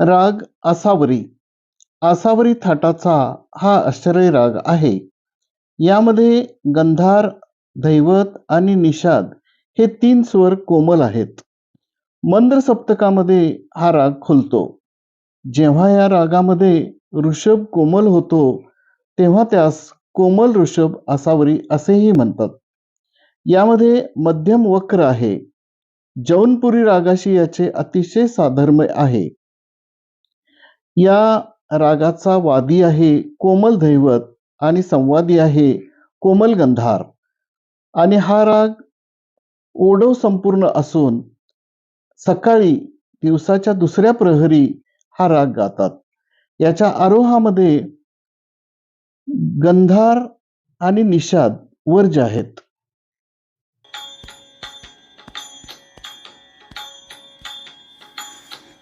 राग आसावरी. आसावरी थाटाचा हा आश्चर्य राग आहे. यामध्ये गंधार धैवत आणि निषाद हे तीन स्वर कोमल आहेत. मंद्र सप्तकामध्ये हा राग खुलतो. जेव्हा या रागामध्ये ऋषभ कोमल होतो तेव्हा त्यास कोमल ऋषभ आसावरी असेही म्हणतात. यामध्ये मध्यम वक्र आहे. जौनपुरी रागाशी याचे अतिशय साधर्म्य आहे. या रागाचा वादी आहे कोमल दैवत आणि संवादी आहे कोमल गंधार. आणि हा राग ओढव संपूर्ण असून सकाळी दिवसाच्या दुसऱ्या प्रहरी हा राग गातात. याच्या आरोहामध्ये गंधार आणि निषाद वर्ज आहेत.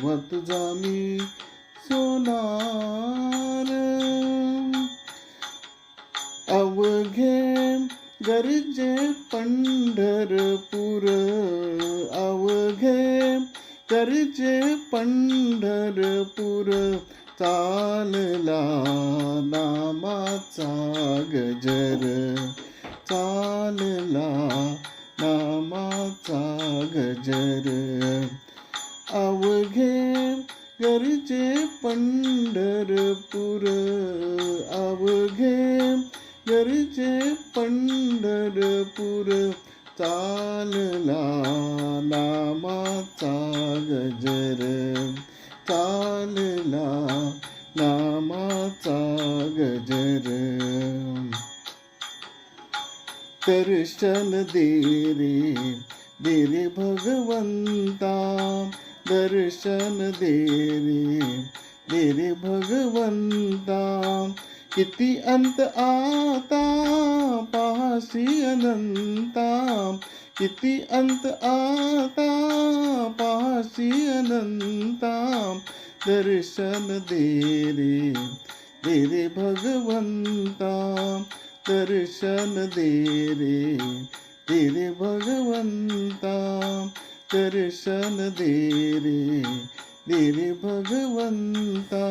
देवा जामी सोनार. अवघे गरजे पंढरपूर. अवघे गरजे पंढरपूर. चालला नामाचा गजर. चालला नामाचा गजर. अवघे गरजे पंढरपूर अवघे गरजे पंढरपूर चालला नामाचा गजर चालला नामाचा गजर दर्शन दे रे दे रे भगवंता दर्शन दे रे दे रे भगवंता किती अंत आता पाहसी अनंता किती अंत आता पाहसी अनंता दर्शन दे रे दे रे भगवंता दर्शन दे रे दे रे भगवंता दर्शन दे रे भगवंता.